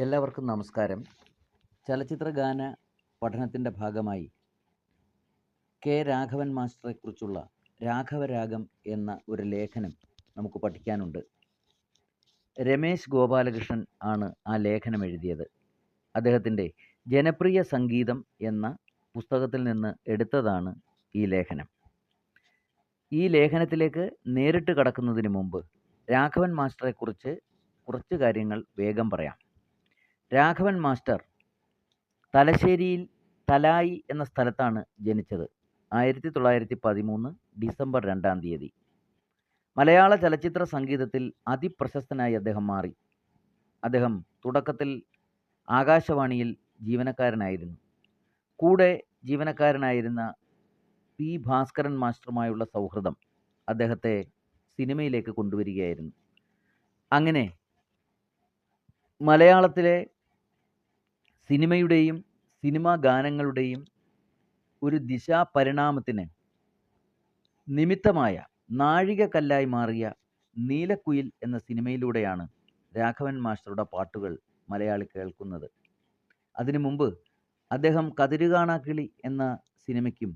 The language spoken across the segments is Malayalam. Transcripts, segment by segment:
എല്ലാവർക്കും നമസ്കാരം. ചലച്ചിത്ര ഗാന പഠനത്തിന്റെ ഭാഗമായി കെ രാഘവൻ മാസ്റ്ററെക്കുറിച്ചുള്ള രാഘവരാഗം എന്ന ഒരു ലേഖനം നമുക്ക് പഠിക്കാനുണ്ട്. രമേശ് ഗോപാലകൃഷ്ണൻ ആണ് ആ ലേഖനം എഴുതിയത്. അദ്ദേഹത്തിന്റെ ജനപ്രിയ സംഗീതം എന്ന പുസ്തകത്തിൽ നിന്ന് എടുത്തതാണ് ഈ ലേഖനം. ഈ ലേഖനത്തിലേക്ക് നേരിട്ട് കടക്കുന്നതിന് മുമ്പ് രാഘവൻ മാസ്റ്ററെക്കുറിച്ച് കുറച്ച് കാര്യങ്ങൾ വേഗം പറയാം. രാഘവൻ മാസ്റ്റർ തലശ്ശേരിയിൽ തലായി എന്ന സ്ഥലത്താണ് ജനിച്ചത്. ആയിരത്തി തൊള്ളായിരത്തി പതിമൂന്ന് ഡിസംബർ രണ്ടാം തീയതി. മലയാള ചലച്ചിത്ര സംഗീതത്തിൽ അതിപ്രശസ്തനായി അദ്ദേഹം മാറി. അദ്ദേഹം തുടക്കത്തിൽ ആകാശവാണിയിൽ ജീവനക്കാരനായിരുന്നു. കൂടെ ജീവനക്കാരനായിരുന്ന പി ഭാസ്കരൻ മാസ്റ്ററുമായുള്ള സൗഹൃദം അദ്ദേഹത്തെ സിനിമയിലേക്ക് കൊണ്ടുവരികയായിരുന്നു. അങ്ങനെ മലയാളത്തിലെ സിനിമയുടെയും സിനിമാ ഗാനങ്ങളുടെയും ഒരു ദിശാപരിണാമത്തിന് നിമിത്തമായ നാഴികക്കല്ലായി മാറിയ നീലക്കുയിൽ എന്ന സിനിമയിലൂടെയാണ് രാഘവൻ മാസ്റ്ററുടെ പാട്ടുകൾ മലയാളി കേൾക്കുന്നത്. അതിനു മുമ്പ് അദ്ദേഹം കതിരുകാണാക്കിളി എന്ന സിനിമയ്ക്കും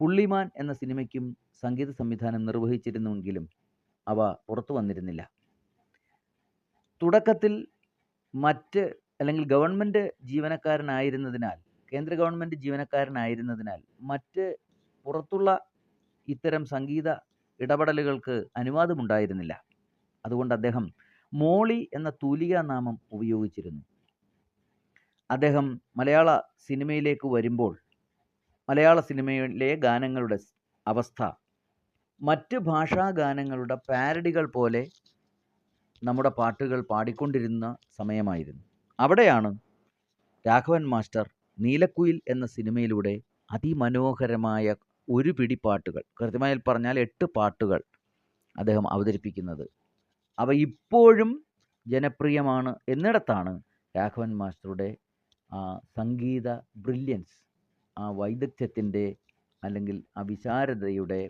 പുള്ളിമാൻ എന്ന സിനിമയ്ക്കും സംഗീത സംവിധാനം നിർവഹിച്ചിരുന്നുവെങ്കിലും അവ പുറത്തു വന്നിരുന്നില്ല. തുടക്കത്തിൽ മറ്റ് അല്ലെങ്കിൽ ഗവൺമെന്റ് ജീവനക്കാരനായിരുന്നതിനാൽ കേന്ദ്ര ഗവൺമെന്റ് ജീവനക്കാരനായിരുന്നതിനാൽ മറ്റ് പുറത്തുള്ള ഇത്തരം സംഗീത ഇടപെടലുകൾക്ക് അനുവാദമുണ്ടായിരുന്നില്ല. അതുകൊണ്ട് അദ്ദേഹം മോളി എന്ന തൂലിക നാമം ഉപയോഗിച്ചിരുന്നു. അദ്ദേഹം മലയാള സിനിമയിലേക്ക് വരുമ്പോൾ മലയാള സിനിമയിലെ ഗാനങ്ങളുടെ അവസ്ഥ മറ്റ് ഭാഷാ ഗാനങ്ങളുടെ പാരഡികൾ പോലെ നമ്മുടെ പാട്ടുകൾ പാടിക്കൊണ്ടിരുന്ന സമയമായിരുന്നു. അവിടെയാണ് രാഘവൻ മാസ്റ്റർ നീലക്കുയിൽ എന്ന സിനിമയിലൂടെ അതിമനോഹരമായ ഒരു പിടി പാട്ടുകൾ കൃത്യമായി പറഞ്ഞാൽ എട്ട് പാട്ടുകൾ അദ്ദേഹം അവതരിപ്പിക്കുന്നത്. അവ ഇപ്പോഴും ജനപ്രിയമാണ് എന്നിടത്താണ് രാഘവൻ മാസ്റ്ററുടെ ആ സംഗീത ബ്രില്യൻസ് ആ വൈദഗ്ധ്യത്തിന്റെ അല്ലെങ്കിൽ ആ വിശാരതയുടെ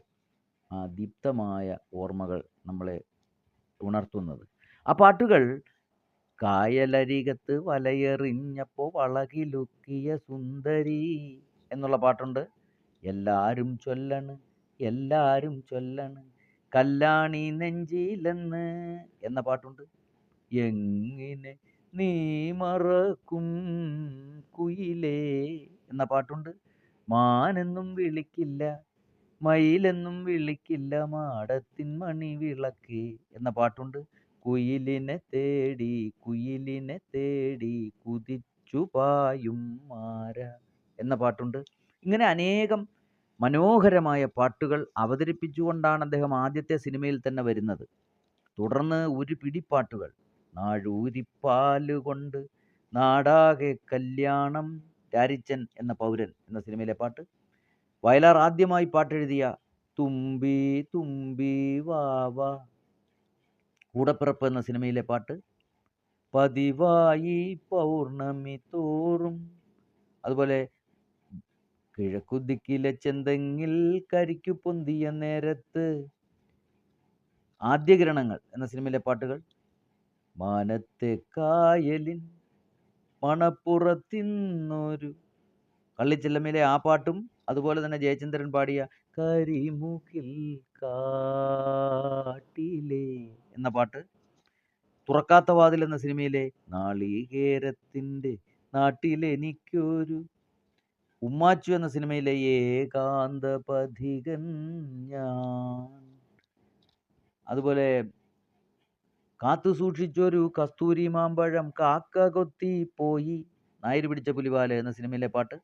ആ ദീപ്തമായ ഓർമ്മകൾ നമ്മളെ ഉണർത്തുന്നത്. ആ പാട്ടുകൾ കായലരികത്ത് വലയെറിഞ്ഞപ്പോ വളകിലുക്കിയ സുന്ദരി എന്നുള്ള പാട്ടുണ്ട്. എല്ലാരും ചൊല്ലണ് എല്ലാരും ചൊല്ലണ് കല്ലാണി നെഞ്ചിലെന്ന് എന്ന പാട്ടുണ്ട്. എങ്ങനെ നീ മറക്കും കുയിലേ എന്ന പാട്ടുണ്ട്. മാനെന്നും വിളിക്കില്ല മയിലെന്നും വിളിക്കില്ല മാടത്തിൻ മണി വിളക്ക് എന്ന പാട്ടുണ്ട്. കുയിലിനെ തേടി കുയിലിനെ തേടി കുതിച്ചു പായും മാര എന്ന പാട്ടുണ്ട്. ഇങ്ങനെ അനേകം മനോഹരമായ പാട്ടുകൾ അവതരിപ്പിച്ചുകൊണ്ടാണ് അദ്ദേഹം ആദ്യത്തെ സിനിമയിൽ തന്നെ വരുന്നത്. തുടർന്ന് ഒരു പിടിപ്പാട്ടുകൾ നാഴൂരിപ്പാലുകൊണ്ട് നാടാകെ കല്യാണം രാരിച്ചൻ എന്ന പൗരൻ എന്ന സിനിമയിലെ പാട്ട്. വയലാർ ആദ്യമായി പാട്ടെഴുതിയ തുമ്പി തുമ്പി വാവ കൂടപ്പിറപ്പ് എന്ന സിനിമയിലെ പാട്ട്. പതിവായി പൗർണമി തോറും. അതുപോലെ കിഴക്കുദിക്കിലെ ചെന്തെങ്ങിൽ കരിക്കു പൊന്തിയ നേരത്ത്. ആദ്യകിരണങ്ങൾ എന്ന സിനിമയിലെ പാട്ടുകൾ. മാനത്തെ കായലിൻ മണപ്പുറത്തിന്നൊരു. കള്ളിച്ചെല്ലമ്മയിലെ ആ പാട്ടും അതുപോലെ തന്നെ ജയചന്ദ്രൻ പാടിയ കരിമുകിൽ കാട്ടിലെ എന്ന പാട്ട്. തുറക്കാത്ത വാതിൽ എന്ന സിനിമയിലെ നാളികേരത്തിന്റെ നാട്ടിലെനിക്കൊരു ഉമ്മാച്ചു എന്ന സിനിമയിലെ ഏകാന്ത പഥികൻ ഞാൻ. അതുപോലെ കാത്തു സൂക്ഷിച്ചൊരു കസ്തൂരി മാമ്പഴം കാക്ക കൊത്തി പോയി നായര് പിടിച്ച പുലിവാല എന്ന സിനിമയിലെ പാട്ട്.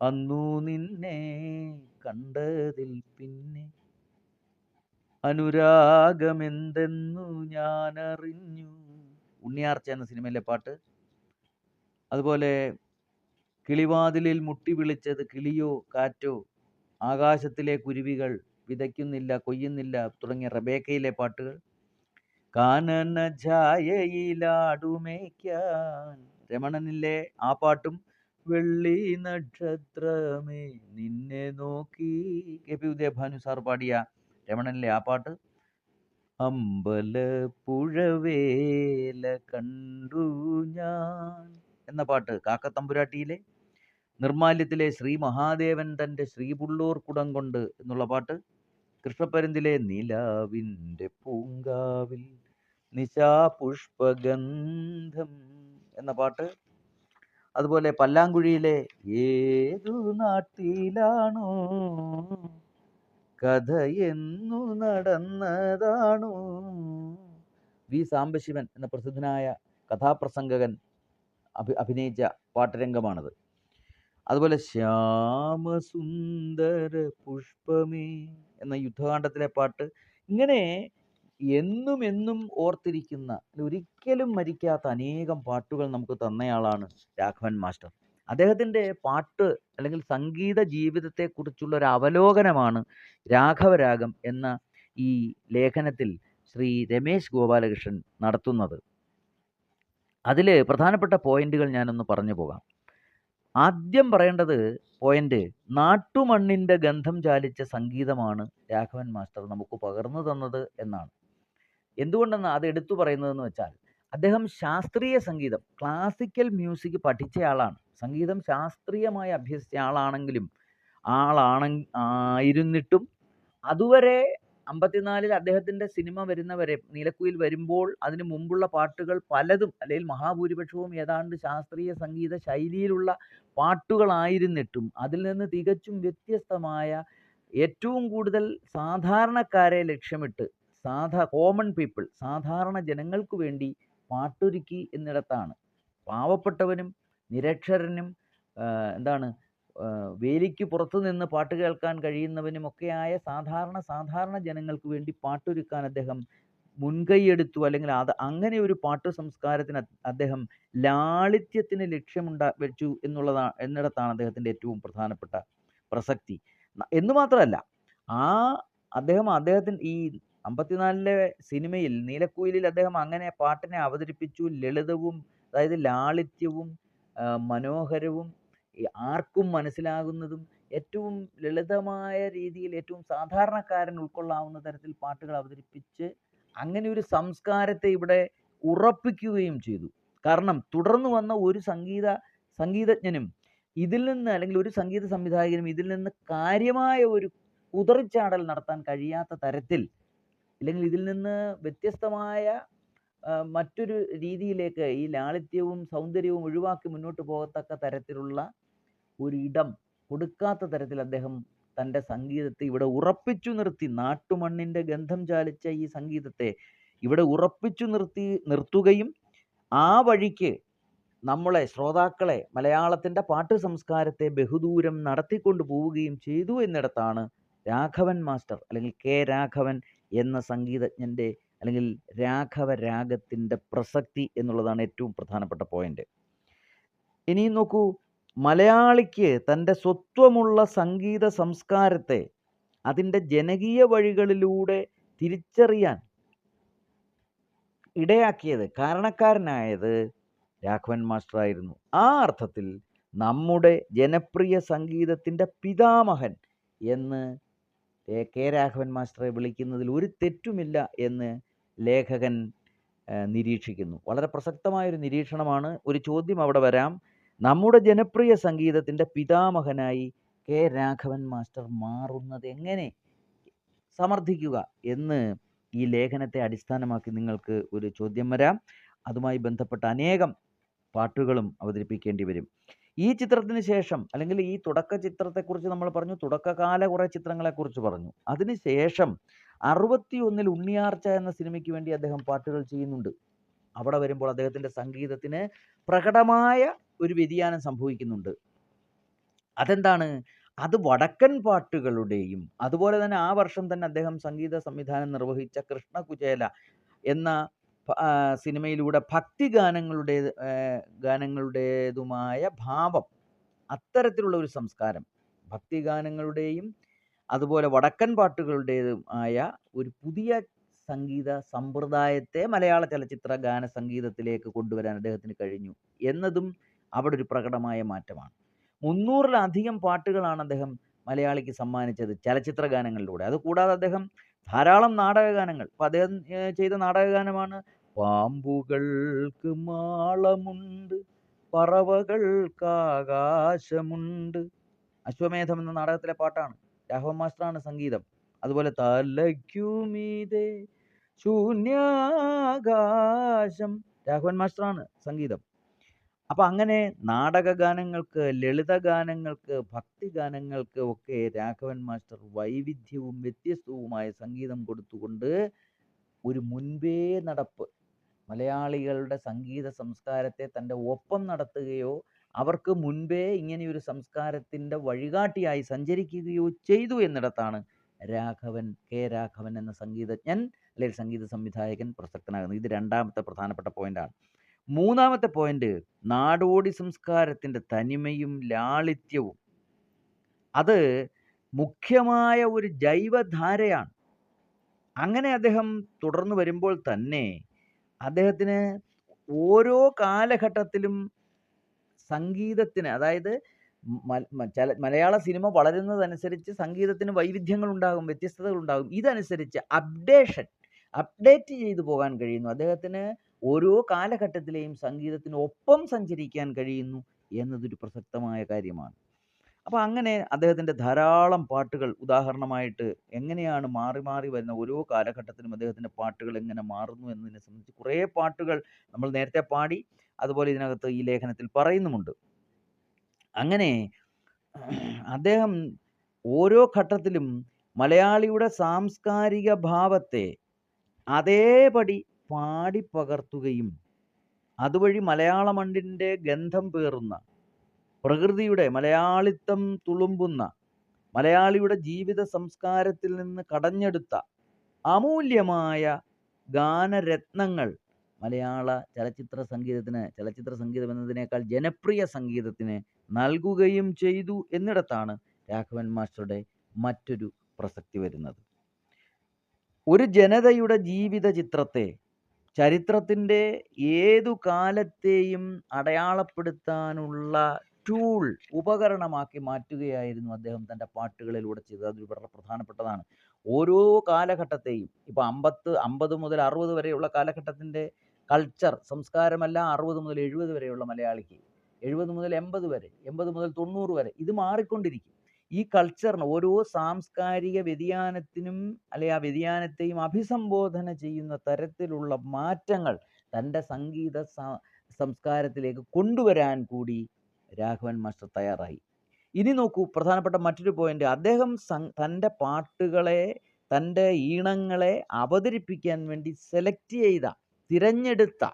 അന്നു നിന്നെ കണ്ടതിൽ പിന്നെ അനുരാഗമെന്തെന്നു ഞാൻ അറിഞ്ഞു ഉണ്ണിയാർച്ച എന്ന സിനിമയിലെ പാട്ട്. അതുപോലെ കിളിവാതിലിൽ മുട്ടി വിളിച്ചത് കിളിയോ കാറ്റോ ആകാശത്തിലെ കുരുവികൾ വിതയ്ക്കുന്നില്ല കൊയ്യുന്നില്ല തുടങ്ങിയ റബേക്കയിലെ പാട്ടുകൾ. കാനന ഛായയിലാടുമേക്കാൻ രമണനിലെ ആ പാട്ടും വെള്ളി നക്ഷത്രമേ നിന്നെ നോക്കി കെ. പി. ഉദയഭാനു സാർ പാടിയ രമണനിലെ ആ പാട്ട്? അമ്പലപ്പുഴവേല കണ്ടു ഞാൻ എന്ന പാട്ട് കാക്കത്തമ്പുരാട്ടിയിലെ നിർമാല്യത്തിലെ ശ്രീ മഹാദേവൻ തന്റെ ശ്രീപുള്ളൂർ കുടം കൊണ്ട് എന്നുള്ള പാട്ട്. കൃഷ്ണപ്പരുന്തിലെ നിലാവിന്റെ പൂങ്കാവിൽ നിശാപുഷ്പഗന്ധം എന്ന പാട്ട്. അതുപോലെ പല്ലാങ്കുഴിയിലെ ഏതു നാട്ടിലാണോ കഥ എന്നു നടന്നതാണു. വി സാംബശിവൻ എന്ന പ്രസിദ്ധനായ കഥാപ്രസംഗകൻ അഭി അഭിനയിച്ച പാട്ടുരംഗമാണത്. അതുപോലെ ശ്യാമസുന്ദര പുഷ്പമേ എന്ന യുദ്ധകാണ്ഡത്തിലെ പാട്ട് ഇങ്ങനെ എന്നും എന്നും ഓർത്തിരിക്കുന്ന ഒരിക്കലും മരിക്കാത്ത അനേകം പാട്ടുകൾ നമുക്ക് തന്നയാളാണ് രാഘവൻ മാസ്റ്റർ. അദ്ദേഹത്തിന്റെ പാട്ട് അല്ലെങ്കിൽ സംഗീത ജീവിതത്തെക്കുറിച്ചുള്ള ഒരു അവലോകനമാണ് രാഘവരാഗം എന്ന ഈ ലേഖനത്തിൽ ശ്രീ രമേശ് ഗോപാലകൃഷ്ണൻ നടത്തുന്നത്. അതിൽ പ്രധാനപ്പെട്ട പോയിന്റുകൾ ഞാനൊന്ന് പറഞ്ഞു പോകാം. ആദ്യം പറയേണ്ടത് പോയിന്റ് നാട്ടുമണ്ണിന്റെ ഗന്ധം ചാലിച്ച സംഗീതമാണ് രാഘവൻ മാസ്റ്റർ നമുക്ക് പകർന്നു തന്നത് എന്നാണ്. എന്തുകൊണ്ടെന്ന് അത് എടുത്തു പറയുന്നതെന്ന് വെച്ചാൽ അദ്ദേഹം ശാസ്ത്രീയ സംഗീതം ക്ലാസിക്കൽ മ്യൂസിക് പഠിച്ചയാളാണ്. സംഗീതം ശാസ്ത്രീയമായി അഭ്യസിച്ച ആളാണെങ്കിലും ആളാണ ആയിരുന്നിട്ടും അതുവരെ അമ്പത്തിനാലിൽ അദ്ദേഹത്തിന്റെ സിനിമ വരുന്നവരെ നീലക്കുയിൽ വരുമ്പോൾ അതിന് മുമ്പുള്ള പാട്ടുകൾ പലതും അല്ലെങ്കിൽ മഹാഭൂരിപക്ഷവും ഏതാണ്ട് ശാസ്ത്രീയ സംഗീത ശൈലിയിലുള്ള പാട്ടുകളായിരുന്നിട്ടും അതിൽ നിന്ന് തികച്ചും വ്യത്യസ്തമായ ഏറ്റവും കൂടുതൽ സാധാരണക്കാരെ ലക്ഷ്യമിട്ട് സാധാ കോമൺ പീപ്പിൾ സാധാരണ ജനങ്ങൾക്ക് വേണ്ടി പാട്ടൊരുക്കി എന്നിടത്താണ്. പാവപ്പെട്ടവനും നിരക്ഷരനും എന്താണ് വേലിക്ക് പുറത്തു നിന്ന് പാട്ട് കേൾക്കാൻ കഴിയുന്നവനും കഴിയുന്നവനുമൊക്കെയായ സാധാരണ സാധാരണ ജനങ്ങൾക്ക് വേണ്ടി പാട്ടൊരുക്കാൻ അദ്ദേഹം മുൻകൈയെടുത്തു അല്ലെങ്കിൽ അത് അങ്ങനെ ഒരു പാട്ടു സംസ്കാരത്തിന് അദ്ദേഹം ലാളിത്യത്തിന് ലക്ഷ്യമുണ്ടാ വെച്ചു എന്നുള്ളതാണ് എന്നിടത്താണ് അദ്ദേഹത്തിന്റെ ഏറ്റവും പ്രധാനപ്പെട്ട പ്രസക്തി. എന്ന് മാത്രമല്ല ആ അദ്ദേഹം അദ്ദേഹത്തിന് ഈ അമ്പത്തിനാലിലെ സിനിമയിൽ നീലക്കുയിലിൽ അദ്ദേഹം അങ്ങനെ പാട്ടിനെ അവതരിപ്പിച്ചു. ലളിതവും അതായത് ലാളിത്യവും മനോഹരവും ആർക്കും മനസ്സിലാകുന്നതും ഏറ്റവും ലളിതമായ രീതിയിൽ ഏറ്റവും സാധാരണക്കാരൻ ഉൾക്കൊള്ളാവുന്ന തരത്തിൽ പാട്ടുകൾ അവതരിപ്പിച്ച് അങ്ങനെ ഒരു സംസ്കാരത്തെ ഇവിടെ ഉറപ്പിക്കുകയും ചെയ്തു. കാരണം തുടർന്നു വന്ന ഒരു സംഗീത സംഗീതജ്ഞനും ഇതിൽ നിന്ന് അല്ലെങ്കിൽ ഒരു സംഗീത സംവിധായകനും ഇതിൽ നിന്ന് കാര്യമായ ഒരു കുതറിച്ചാടൽ നടത്താൻ കഴിയാത്ത തരത്തിൽ അല്ലെങ്കിൽ ഇതിൽ നിന്ന് വ്യത്യസ്തമായ മറ്റൊരു രീതിയിലേക്ക് ഈ ലാളിത്യവും സൗന്ദര്യവും ഒഴിവാക്കി മുന്നോട്ട് പോകത്തക്ക തരത്തിലുള്ള ഒരു ഇടം കൊടുക്കാത്ത തരത്തിൽ അദ്ദേഹം തന്റെ സംഗീതത്തെ ഇവിടെ ഉറപ്പിച്ചു നിർത്തി. നാട്ടുമണ്ണിന്റെ ഗന്ധം ചാലിച്ച ഈ സംഗീതത്തെ ഇവിടെ ഉറപ്പിച്ചു നിർത്തി നിർത്തുകയും ആ വഴിക്ക് നമ്മളെ ശ്രോതാക്കളെ മലയാളത്തിന്റെ പാട്ട് സംസ്കാരത്തെ ബഹുദൂരം നടത്തിക്കൊണ്ട് പോവുകയും ചെയ്തു എന്നിടത്താണ് രാഘവൻ മാസ്റ്റർ അല്ലെങ്കിൽ കെ രാഘവൻ എന്ന സംഗീതജ്ഞന്റെ അല്ലെങ്കിൽ രാഘവ രാഗത്തിന്റെ പ്രസക്തി എന്നുള്ളതാണ് ഏറ്റവും പ്രധാനപ്പെട്ട പോയിന്റ് ഇനിയും നോക്കൂ മലയാളിക്ക് തന്റെ സ്വത്വമുള്ള സംഗീത സംസ്കാരത്തെ അതിന്റെ ജനകീയ വഴികളിലൂടെ തിരിച്ചറിയാൻ ഇടയാക്കിയത് കാരണക്കാരനായത് രാഘവൻ മാസ്റ്ററായിരുന്നു. ആ അർത്ഥത്തിൽ നമ്മുടെ ജനപ്രിയ സംഗീതത്തിന്റെ പിതാമഹൻ എന്ന് കെ രാഘവൻ മാസ്റ്ററെ വിളിക്കുന്നതിൽ ഒരു തെറ്റുമില്ല എന്ന് ലേഖകൻ നിരീക്ഷിക്കുന്നു. വളരെ പ്രസക്തമായൊരു നിരീക്ഷണമാണ്. ഒരു ചോദ്യം അവിടെ വരാം. നമ്മുടെ ജനപ്രിയ സംഗീതത്തിന്റെ പിതാമഹനായി കെ രാഘവൻ മാസ്റ്റർ മാറുന്നത് എങ്ങനെ? സമർത്ഥിക്കുക എന്ന് ഈ ലേഖനത്തെ അടിസ്ഥാനമാക്കി നിങ്ങൾക്ക് ഒരു ചോദ്യം വരാം. അതുമായി ബന്ധപ്പെട്ട അനേകം പാട്ടുകളും അവതരിപ്പിക്കേണ്ടി വരും. ഈ ചിത്രത്തിന് ശേഷം അല്ലെങ്കിൽ ഈ തുടക്ക ചിത്രത്തെക്കുറിച്ച് നമ്മൾ പറഞ്ഞു തുടക്കകാല കുറേ ചിത്രങ്ങളെക്കുറിച്ച് പറഞ്ഞു. അതിനുശേഷം അറുപത്തി ഒന്നിൽ ഉണ്ണിയാർച്ച എന്ന സിനിമയ്ക്ക് വേണ്ടി അദ്ദേഹം പാട്ടുകൾ ചെയ്യുന്നുണ്ട്. അവിടെ വരുമ്പോൾ അദ്ദേഹത്തിന്റെ സംഗീതത്തിന് പ്രകടമായ ഒരു വ്യതിയാനം സംഭവിക്കുന്നുണ്ട്. അതെന്താണ്? അത് വടക്കൻ പാട്ടുകളുടെയും അതുപോലെ തന്നെ ആ വർഷം തന്നെ അദ്ദേഹം സംഗീത സംവിധാനം നിർവഹിച്ച കൃഷ്ണകുചേല എന്ന സിനിമയിലൂടെ ഭക്തി ഗാനങ്ങളുടെ ഗാനങ്ങളുടേതുമായ ഭാവം അത്തരത്തിലുള്ള ഒരു സംസ്കാരം. ഭക്തി ഗാനങ്ങളുടെയും അതുപോലെ വടക്കൻ പാട്ടുകളുടേതും ആയ ഒരു പുതിയ സംഗീത സമ്പ്രദായത്തെ മലയാള ചലച്ചിത്ര ഗാന സംഗീതത്തിലേക്ക് കൊണ്ടുവരാൻ അദ്ദേഹത്തിന് കഴിഞ്ഞു എന്നതും അവിടെ ഒരു പ്രകടമായ മാറ്റമാണ് മുന്നൂറിലധികം പാട്ടുകളാണ് അദ്ദേഹം മലയാളിക്ക് സമ്മാനിച്ചത് ചലച്ചിത്ര ഗാനങ്ങളിലൂടെ അതുകൂടാതെ അദ്ദേഹം ധാരാളം നാടകഗാനങ്ങൾ. അപ്പൊ അദ്ദേഹം ചെയ്ത നാടകഗാനമാണ് പാമ്പുകൾക്ക് മാളമുണ്ട് പറവകൾക്കാകാശമുണ്ട്. അശ്വമേധം എന്ന നാടകത്തിലെ പാട്ടാണ്. രാഘവൻ മാസ്റ്ററാണ് സംഗീതം. അതുപോലെ തലയ്ക്കുമീതേ ശൂന്യാകാശം രാഘവൻ മാസ്റ്ററാണ് സംഗീതം. അപ്പൊ അങ്ങനെ നാടക ഗാനങ്ങൾക്ക് ലളിത ഗാനങ്ങൾക്ക് ഭക്തി ഗാനങ്ങൾക്ക് ഒക്കെ രാഘവൻ മാസ്റ്റർ വൈവിധ്യവും വ്യത്യസ്തവുമായ സംഗീതം കൊടുത്തുകൊണ്ട് ഒരു മുൻപേ നടപ്പ് മലയാളികളുടെ സംഗീത സംസ്കാരത്തെ തന്റെ ഒപ്പം നടത്തുകയോ അവർക്ക് മുൻപേ ഇങ്ങനെയൊരു സംസ്കാരത്തിന്റെ വഴികാട്ടിയായി സഞ്ചരിക്കുകയോ ചെയ്തു എന്നിടത്താണ് രാഘവൻ കെ രാഘവൻ എന്ന സംഗീതജ്ഞൻ അല്ലെങ്കിൽ സംഗീത സംവിധായകൻ പ്രസക്തനാകുന്നത്. ഇത് രണ്ടാമത്തെ പ്രധാനപ്പെട്ട പോയിന്റാണ്. മൂന്നാമത്തെ പോയിന്റ് നാടോടി സംസ്കാരത്തിന്റെ തനിമയും ലാളിത്യവും. അത് മുഖ്യമായ ഒരു ജൈവധാരയാണ്. അങ്ങനെ അദ്ദേഹം തുടർന്നു വരുമ്പോൾ തന്നെ അദ്ദേഹത്തിന് ഓരോ കാലഘട്ടത്തിലും സംഗീതത്തിന് അതായത് മലയാള സിനിമ വളരുന്നതനുസരിച്ച് സംഗീതത്തിന് വൈവിധ്യങ്ങൾ ഉണ്ടാകും വ്യത്യസ്തതകൾ ഉണ്ടാകും ഇതനുസരിച്ച് അപ്ഡേഷൻ അപ്ഡേറ്റ് ചെയ്തു പോകാൻ കഴിയുന്നു. അദ്ദേഹത്തിന് ഓരോ കാലഘട്ടത്തിലെയും സംഗീതത്തിന് ഒപ്പം സഞ്ചരിക്കാൻ കഴിയുന്നു എന്നതൊരു പ്രസക്തമായ കാര്യമാണ്. അപ്പോൾ അങ്ങനെ അദ്ദേഹത്തിന്റെ ധാരാളം പാട്ടുകൾ ഉദാഹരണമായിട്ട് എങ്ങനെയാണ് മാറി മാറി വരുന്ന ഓരോ കാലഘട്ടത്തിലും അദ്ദേഹത്തിന്റെ പാട്ടുകൾ എങ്ങനെ മാറുന്നു എന്നതിനെ സംബന്ധിച്ച് കുറേ പാട്ടുകൾ നമ്മൾ നേരത്തെ പാടി. അതുപോലെ ഇതിനകത്ത് ഈ ലേഖനത്തിൽ പറയുന്നുമുണ്ട്. അങ്ങനെ അദ്ദേഹം ഓരോ ഘട്ടത്തിലും മലയാളിയുടെ സാംസ്കാരിക ഭാവത്തെ അതേപടി പാടിപ്പകർത്തുകയും അതുവഴി മലയാള മണ്ണിന്റെ ഗന്ധം പേറുന്ന പ്രകൃതിയുടെ മലയാളിത്തം തുളുമ്പുന്ന മലയാളിയുടെ ജീവിത സംസ്കാരത്തിൽ നിന്ന് കടഞ്ഞെടുത്ത അമൂല്യമായ ഗാനരത്നങ്ങൾ മലയാള ചലച്ചിത്ര സംഗീതത്തിന് ചലച്ചിത്ര സംഗീതം എന്നതിനേക്കാൾ ജനപ്രിയ സംഗീതത്തിന് നൽകുകയും ചെയ്തു എന്നിടത്താണ് രാഘവൻ മാസ്റ്ററുടെ മറ്റൊരു പ്രസക്തി വരുന്നത്. ഒരു ജനതയുടെ ജീവിത ചിത്രത്തെ ചരിത്രത്തിന്റെ ഏതു കാലത്തെയും അടയാളപ്പെടുത്താനുള്ള ടൂൾ ഉപകരണമാക്കി മാറ്റുകയായിരുന്നു അദ്ദേഹം തന്റെ പാട്ടുകളിലൂടെ ചെയ്തത്. അത് വളരെ പ്രധാനപ്പെട്ടതാണ്. ഓരോ കാലഘട്ടത്തെയും ഇപ്പൊ 50 50 മുതൽ 60 വരെയുള്ള കാലഘട്ടത്തിന്റെ കൾച്ചർ സംസ്കാരമല്ല 60 മുതൽ 70 വരെയുള്ള മലയാളിക്ക്. 70 മുതൽ 80 വരെ, 80 മുതൽ 90 വരെ ഇത് മാറിക്കൊണ്ടിരിക്കും. ഈ കൾച്ചറിന് ഓരോ സാംസ്കാരിക വ്യതിയാനത്തിനും അല്ലെ ആ വ്യതിയാനത്തെയും അഭിസംബോധന ചെയ്യുന്ന തരത്തിലുള്ള മാറ്റങ്ങൾ തന്റെ സംഗീത സംസ്കാരത്തിലേക്ക് കൊണ്ടുവരാൻ കൂടി രാഘവൻ മാസ്റ്റർ തയ്യാറായി. ഇനി നോക്കൂ പ്രധാനപ്പെട്ട മറ്റൊരു പോയിന്റ് അദ്ദേഹം തന്റെ പാട്ടുകളെ തന്റെ ഈണങ്ങളെ അവതരിപ്പിക്കാൻ വേണ്ടി സെലക്ട് ചെയ്ത തിരഞ്ഞെടുത്ത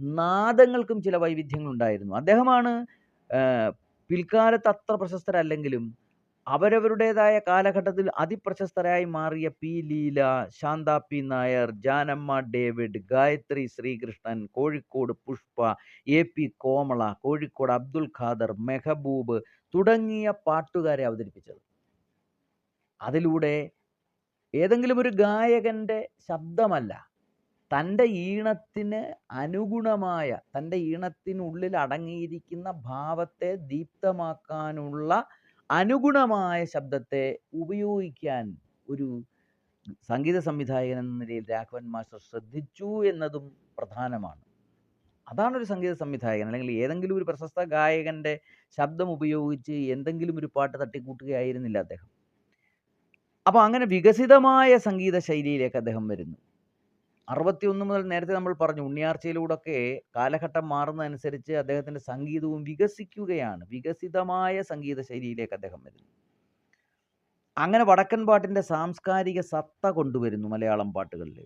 നാദങ്ങൾക്കും ചില വൈവിധ്യങ്ങൾ ഉണ്ടായിരുന്നു അദ്ദേഹമാണ് പിൽക്കാലത്ത് അത്ര പ്രശസ്തരല്ലെങ്കിലും അവരവരുടേതായ കാലഘട്ടത്തിൽ അതിപ്രശസ്തരായി മാറിയ P. Leela, Shantha P. Nair, Janamma David, Gayathri Sreekrishnan, Kozhikode Pushpa, A. P. Komala, Kozhikode Abdul Khader, Mehboob തുടങ്ങിയ പാട്ടുകാരെ അവതരിപ്പിച്ചത്. അതിലൂടെ ഏതെങ്കിലും ഒരു ഗായകന്റെ ശബ്ദമല്ല. തന്റെ ഈണത്തിന് അനുഗുണമായ തന്റെ ഈണത്തിനുള്ളിൽ അടങ്ങിയിരിക്കുന്ന ഭാവത്തെ ദീപ്തമാക്കാനുള്ള അനുഗുണമായ ശബ്ദത്തെ ഉപയോഗിക്കാൻ ഒരു സംഗീത സംവിധായകൻ എന്ന നിലയിൽ രാഘവൻ മാസ്റ്റർ ശ്രദ്ധിച്ചു എന്നതും പ്രധാനമാണ്. അതാണ് ഒരു സംഗീത സംവിധായകൻ അല്ലെങ്കിൽ ഏതെങ്കിലും ഒരു പ്രശസ്ത ഗായകന്റെ ശബ്ദം ഉപയോഗിച്ച് എന്തെങ്കിലും ഒരു പാട്ട് തട്ടിക്കൂട്ടുകയായിരുന്നില്ല അദ്ദേഹം. അപ്പോൾ അങ്ങനെ വികസിതമായ സംഗീത ശൈലിയിലേക്ക് അദ്ദേഹം വരുന്നു. 61 മുതൽ നേരത്തെ നമ്മൾ പറഞ്ഞു ഉണ്ണിയാർച്ചയിലൂടെയൊക്കെ കാലഘട്ടം മാറുന്നതനുസരിച്ച് അദ്ദേഹത്തിന്റെ സംഗീതവും വികസിക്കുകയാണ്. വികസിതമായ സംഗീത ശൈലിയിലേക്ക് അദ്ദേഹം വരുന്നു. അങ്ങനെ വടക്കൻ പാട്ടിന്റെ സാംസ്കാരിക സത്ത കൊണ്ടുവരുന്നു മലയാളം പാട്ടുകളിൽ.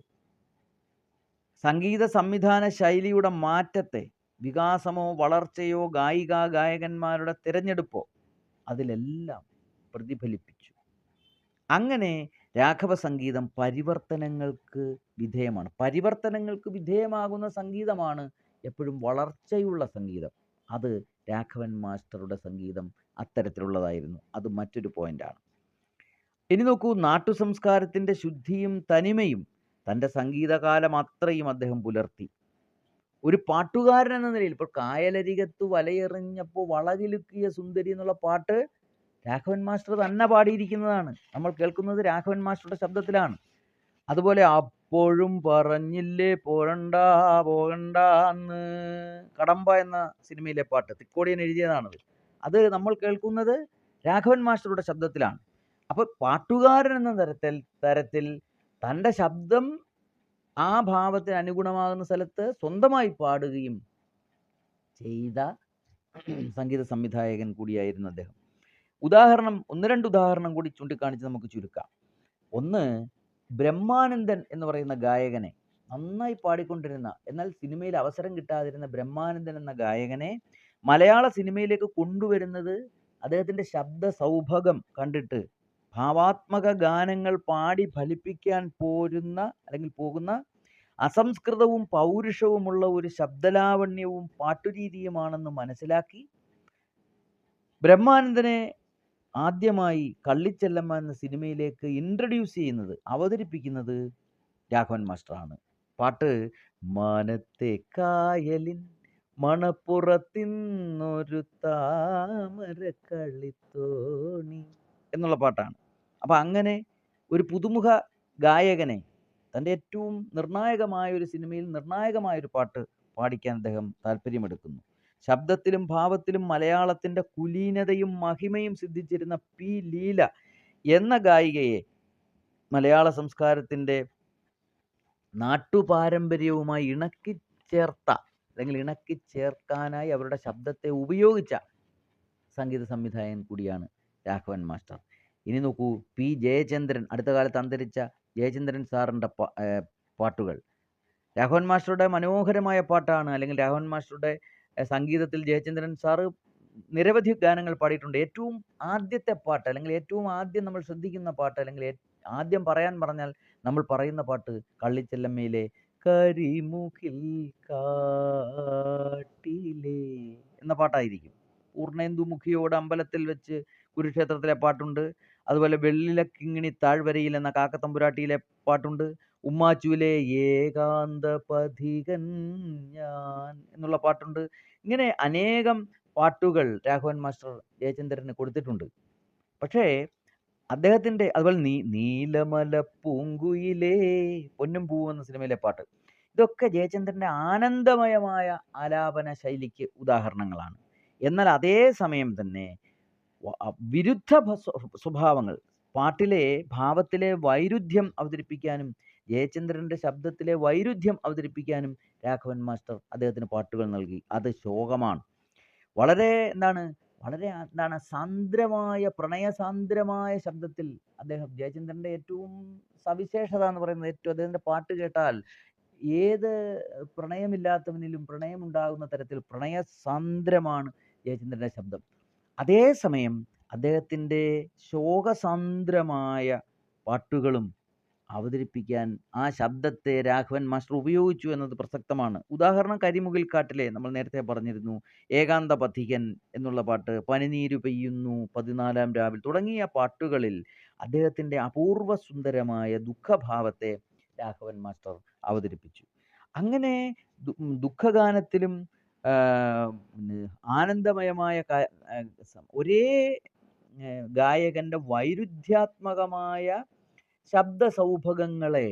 സംഗീത സംവിധാന ശൈലിയുടെ മാറ്റത്തെ വികാസമോ വളർച്ചയോ ഗായിക ഗായകന്മാരുടെ തിരഞ്ഞെടുപ്പോ അതിലെല്ലാം പ്രതിഫലിപ്പിച്ചു. അങ്ങനെ രാഘവ സംഗീതം പരിവർത്തനങ്ങൾക്ക് വിധേയമാണ്. പരിവർത്തനങ്ങൾക്ക് വിധേയമാകുന്ന സംഗീതമാണ് എപ്പോഴും വളർച്ചയുള്ള സംഗീതം. അത് രാഘവൻ മാസ്റ്ററുടെ സംഗീതം അത്തരത്തിലുള്ളതായിരുന്നു. അത് മറ്റൊരു പോയിന്റാണ്. ഇനി നോക്കൂ നാട്ടു സംസ്കാരത്തിന്റെ ശുദ്ധിയും തനിമയും തന്റെ സംഗീതകാലം അത്രയും അദ്ദേഹം പുലർത്തി. ഒരു പാട്ടുകാരൻ എന്ന നിലയിൽ ഇപ്പോൾ കായലരികത്ത് വലയെറിഞ്ഞപ്പോൾ വളകിലുക്കിയ സുന്ദരി എന്നുള്ള പാട്ട് രാഘവൻ മാസ്റ്റർ തന്നെ പാടിയിരിക്കുന്നതാണ്. നമ്മൾ കേൾക്കുന്നത് രാഘവൻ മാസ്റ്ററുടെ ശബ്ദത്തിലാണ്. അതുപോലെ അപ്പോഴും പറഞ്ഞില്ലേ പോരണ്ട പോകണ്ട എന്ന് കടമ്പ എന്ന സിനിമയിലെ പാട്ട് തിക്കോടിയൻ എഴുതിയതാണത്. അത് നമ്മൾ കേൾക്കുന്നത് രാഘവൻ മാസ്റ്ററുടെ ശബ്ദത്തിലാണ്. അപ്പോൾ പാട്ടുകാരൻ എന്ന തരത്തിൽ തരത്തിൽ തന്റെ ശബ്ദം ആ ഭാവത്തിന് അനുഗുണമാകുന്ന സ്ഥലത്ത് സ്വന്തമായി പാടുകയും ചെയ്ത സംഗീത സംവിധായകൻ കൂടിയായിരുന്നു അദ്ദേഹം. ഉദാഹരണം ഒന്ന് രണ്ട് ഉദാഹരണം കൂടി ചൂണ്ടിക്കാണിച്ച് നമുക്ക് ചുരുക്കാം. ഒന്ന് ബ്രഹ്മാനന്ദൻ എന്ന് പറയുന്ന ഗായകനെ നന്നായി പാടിക്കൊണ്ടിരുന്ന എന്നാൽ സിനിമയിൽ അവസരം കിട്ടാതിരുന്ന ബ്രഹ്മാനന്ദൻ എന്ന ഗായകനെ മലയാള സിനിമയിലേക്ക് കൊണ്ടുവരുന്നത് അദ്ദേഹത്തിന്റെ ശബ്ദ സൗഭകം കണ്ടിട്ട് ഭാവാത്മക ഗാനങ്ങൾ പാടി ഫലിപ്പിക്കാൻ പോരുന്ന അല്ലെങ്കിൽ പോകുന്ന അസംസ്കൃതവും പൗരുഷവുമുള്ള ഒരു ശബ്ദലാവണ്യവും പാട്ടുരീതിയുമാണെന്ന് മനസ്സിലാക്കി ബ്രഹ്മാനന്ദനെ ആദ്യമായി കള്ളിച്ചെല്ലമ്മ എന്ന സിനിമയിലേക്ക് ഇൻട്രൊഡ്യൂസ് ചെയ്യുന്നത് അവതരിപ്പിക്കുന്നത് രാഘവൻ മാസ്റ്ററാണ്. പാട്ട് മാനത്തെ കായലിൻ മണപ്പുറത്തിന്നൊരു താമര കളിത്തോണി എന്നുള്ള പാട്ടാണ്. അപ്പം അങ്ങനെ ഒരു പുതുമുഖ ഗായകനെ തന്റെ ഏറ്റവും നിർണായകമായ ഒരു സിനിമയിൽ നിർണായകമായ ഒരു പാട്ട് പാടിക്കാൻ അദ്ദേഹം താല്പര്യമെടുക്കുന്നു. ശബ്ദത്തിലും ഭാവത്തിലും മലയാളത്തിന്റെ കുലീനതയും മഹിമയും സിദ്ധിച്ചിരുന്ന പി ലീല എന്ന ഗായികയെ മലയാള സംസ്കാരത്തിന്റെ നാട്ടുപാരമ്പര്യവുമായി ഇണക്കി ചേർത്ത അല്ലെങ്കിൽ ഇണക്കി ചേർക്കാനായി അവരുടെ ശബ്ദത്തെ ഉപയോഗിച്ച സംഗീത സംവിധായകൻ കൂടിയാണ് രാഘവൻ മാസ്റ്റർ. ഇനി നോക്കൂ പി ജയചന്ദ്രൻ അടുത്ത കാലത്ത് അന്തരിച്ച ജയചന്ദ്രൻ സാറിന്റെ പാട്ടുകൾ. രാഘവൻ മാസ്റ്ററുടെ മനോഹരമായ പാട്ടാണ് അല്ലെങ്കിൽ രാഘവൻ മാസ്റ്ററുടെ സംഗീതത്തിൽ ജയചന്ദ്രൻ സാറ് നിരവധി ഗാനങ്ങൾ പാടിയിട്ടുണ്ട്. ഏറ്റവും ആദ്യത്തെ പാട്ട് അല്ലെങ്കിൽ ഏറ്റവും ആദ്യം നമ്മൾ ശ്രദ്ധിക്കുന്ന പാട്ട് അല്ലെങ്കിൽ ആദ്യം പറയാൻ പറഞ്ഞാൽ നമ്മൾ പറയുന്ന പാട്ട് കള്ളിച്ചെല്ലമ്മയിലെ കരിമുഖിൽ കാട്ടിലേ എന്ന പാട്ടായിരിക്കും. പൂർണേന്ദു മുഖിയോട് അമ്പലത്തിൽ വെച്ച് കുരുക്ഷേത്രത്തിലെ പാട്ടുണ്ട്. അതുപോലെ വെള്ളിലക്കിങ്ങിണി താഴ്വരയിൽ എന്ന കാക്കത്തമ്പുരാട്ടിയിലെ പാട്ടുണ്ട്. ഉമ്മാച്ചുവിലെ ഏകാന്ത പഥികൻ ഞാൻ എന്നുള്ള പാട്ടുണ്ട്. ഇങ്ങനെ അനേകം പാട്ടുകൾ രാഘവൻ മാസ്റ്റർ ജയചന്ദ്രന് കൊടുത്തിട്ടുണ്ട്. പക്ഷേ അദ്ദേഹത്തിന്റെ അതുപോലെ നീ നീലമല പൂങ്കുയിലേ പൊന്നും പൂവ് എന്ന സിനിമയിലെ പാട്ട്. ഇതൊക്കെ ജയചന്ദ്രന്റെ ആനന്ദമയമായ ആലാപന ശൈലിക്ക് ഉദാഹരണങ്ങളാണ്. എന്നാൽ അതേ സമയം തന്നെ വിരുദ്ധ സ്വഭാവങ്ങൾ. പാട്ടിലെ ഭാവത്തിലെ വൈരുദ്ധ്യം അവതരിപ്പിക്കാനും ജയചന്ദ്രന്റെ ശബ്ദത്തിലെ വൈരുദ്ധ്യം അവതരിപ്പിക്കാനും രാഘവൻ മാസ്റ്റർ അദ്ദേഹത്തിന് പാട്ടുകൾ നൽകി. അത് ശോകമാണ്. വളരെ എന്താണ് വളരെ എന്താണ് സാന്ദ്രമായ പ്രണയസാന്ദ്രമായ ശബ്ദത്തിൽ അദ്ദേഹം ജയചന്ദ്രന്റെ ഏറ്റവും സവിശേഷത എന്ന് പറയുന്നത് ഏറ്റവും അദ്ദേഹത്തിന്റെ പാട്ട് കേട്ടാൽ ഏത് പ്രണയമില്ലാത്തവനിലും പ്രണയമുണ്ടാകുന്ന തരത്തിൽ പ്രണയസാന്ദ്രമാണ് ജയചന്ദ്രന്റെ ശബ്ദം. അതേസമയം അദ്ദേഹത്തിന്റെ ശോകസാന്ദ്രമായ പാട്ടുകളും അവതരിപ്പിക്കാൻ ആ ശബ്ദത്തെ രാഘവൻ മാസ്റ്റർ ഉപയോഗിച്ചു എന്നത് പ്രസക്തമാണ്. ഉദാഹരണം കരിമുകിൽ കാട്ടിലെ നമ്മൾ നേരത്തെ പറഞ്ഞിരുന്നു ഏകാന്ത പഥികൻ എന്നുള്ള പാട്ട് പനിനീരു പെയ്യുന്നു പതിനാലാം രാവിൽ തുടങ്ങിയ പാട്ടുകളിൽ അദ്ദേഹത്തിന്റെ അപൂർവ സുന്ദരമായ ദുഃഖഭാവത്തെ രാഘവൻ മാസ്റ്റർ അവതരിപ്പിച്ചു. അങ്ങനെ ദുഃഖഗാനത്തിലും ആനന്ദമയമായ ഒരേ ഗായകന്റെ വൈരുദ്ധ്യാത്മകമായ ശബ്ദ സൗഭഗങ്ങളെ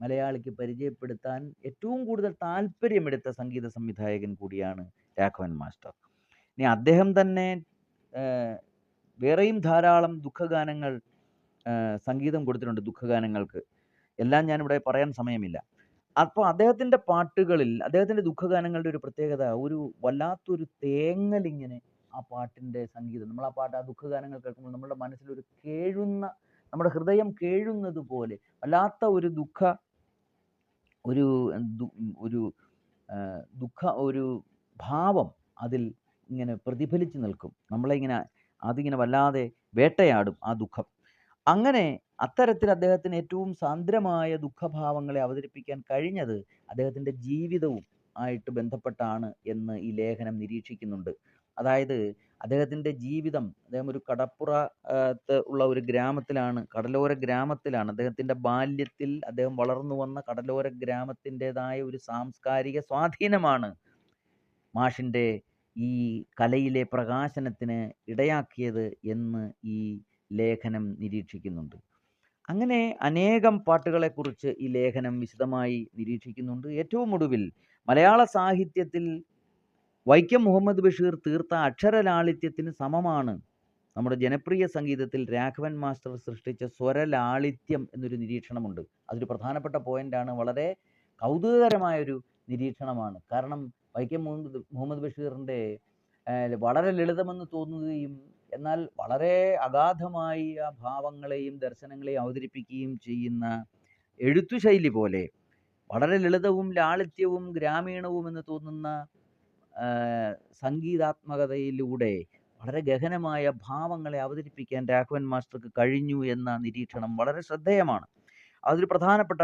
മലയാളിക്ക് പരിചയപ്പെടുത്താൻ ഏറ്റവും കൂടുതൽ താല്പര്യമെടുത്ത സംഗീത സംവിധായകൻ കൂടിയാണ് രാഘവൻ മാസ്റ്റർ. ഇനി അദ്ദേഹം തന്നെ വേറെയും ധാരാളം ദുഃഖഗാനങ്ങൾ സംഗീതം കൊടുത്തിട്ടുണ്ട് ദുഃഖഗാനങ്ങൾക്ക്. എല്ലാം ഞാനിവിടെ പറയാൻ സമയമില്ല. അപ്പോൾ അദ്ദേഹത്തിന്റെ പാട്ടുകളിൽ അദ്ദേഹത്തിന്റെ ദുഃഖഗാനങ്ങളുടെ ഒരു പ്രത്യേകത ഒരു വല്ലാത്തൊരു തേങ്ങലിങ്ങനെ ആ പാട്ടിന്റെ സംഗീതം. നമ്മൾ ആ പാട്ട് ആ ദുഃഖഗാനങ്ങൾ കേൾക്കുമ്പോൾ നമ്മുടെ മനസ്സിൽ ഒരു കേഴുന്ന നമ്മുടെ ഹൃദയം കേഴുന്നത് പോലെ വല്ലാത്ത ഒരു ദുഃഖ ഒരു ഒരു ദുഃഖ ഒരു ഭാവം അതിൽ ഇങ്ങനെ പ്രതിഫലിച്ച് നിൽക്കും. നമ്മളെ ഇങ്ങനെ അതിങ്ങനെ വല്ലാതെ വേട്ടയാടും ആ ദുഃഖം. അങ്ങനെ അത്തരത്തിൽ അദ്ദേഹത്തിന് ഏറ്റവും സാന്ദ്രമായ ദുഃഖഭാവങ്ങളെ അവതരിപ്പിക്കാൻ കഴിഞ്ഞത് അദ്ദേഹത്തിന്റെ ജീവിതവും ആയിട്ട് ബന്ധപ്പെട്ടാണ് എന്ന് ഈ ലേഖനം നിരീക്ഷിക്കുന്നുണ്ട് അതായത് അദ്ദേഹത്തിന്റെ ജീവിതം അദ്ദേഹം ഒരു കടപ്പുറത്ത് ഉള്ള ഒരു ഗ്രാമത്തിലാണ് കടലോര ഗ്രാമത്തിലാണ് അദ്ദേഹത്തിന്റെ ബാല്യത്തിൽ അദ്ദേഹം വളർന്നു വന്ന കടലോര ഗ്രാമത്തിന്റെതായ ഒരു സാംസ്കാരിക സ്വാധീനമാണ് മാഷിന്റെ ഈ കലയിലെ പ്രകാശനത്തിന് ഇടയാക്കിയത് എന്ന് ഈ ലേഖനം നിരീക്ഷിക്കുന്നുണ്ട്. അങ്ങനെ അനേകം പാട്ടുകളെക്കുറിച്ച് ഈ ലേഖനം വിശദമായി നിരീക്ഷിക്കുന്നുണ്ട്. ഏറ്റവും ഒടുവിൽ മലയാള സാഹിത്യത്തിൽ വൈക്കം മുഹമ്മദ് ബഷീർ തീർത്ത അക്ഷരലാളിത്യത്തിന് സമമാണ് നമ്മുടെ ജനപ്രിയ സംഗീതത്തിൽ രാഘവൻ മാസ്റ്റർ സൃഷ്ടിച്ച സ്വരലാളിത്യം എന്നൊരു നിരീക്ഷണമുണ്ട്. അതൊരു പ്രധാനപ്പെട്ട പോയിന്റാണ്. വളരെ കൗതുകകരമായൊരു നിരീക്ഷണമാണ്. കാരണം വൈക്കം മുഹമ്മദ് ബഷീറിന്റെ വളരെ ലളിതമെന്ന് തോന്നുകയും എന്നാൽ വളരെ അഗാധമായി ആ ഭാവങ്ങളെയും ദർശനങ്ങളെയും അവതരിപ്പിക്കുകയും ചെയ്യുന്ന എഴുത്തുശൈലി പോലെ വളരെ ലളിതവും ലാളിത്യവും ഗ്രാമീണവും എന്ന് തോന്നുന്ന സംഗീതാത്മകതയിലൂടെ വളരെ ഗഹനമായ ഭാവങ്ങളെ അവതരിപ്പിക്കാൻ രാഘവൻ മാസ്റ്റർക്ക് കഴിഞ്ഞു എന്ന നിരീക്ഷണം വളരെ ശ്രദ്ധേയമാണ്. അതൊരു പ്രധാനപ്പെട്ട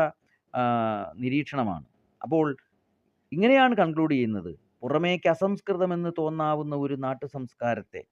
നിരീക്ഷണമാണ്. അപ്പോൾ ഇങ്ങനെയാണ് കൺക്ലൂഡ് ചെയ്യുന്നത്. പുറമേക്ക് അസംസ്കൃതമെന്ന് തോന്നാവുന്ന ഒരു നാട്ടുസംസ്കാരത്തെ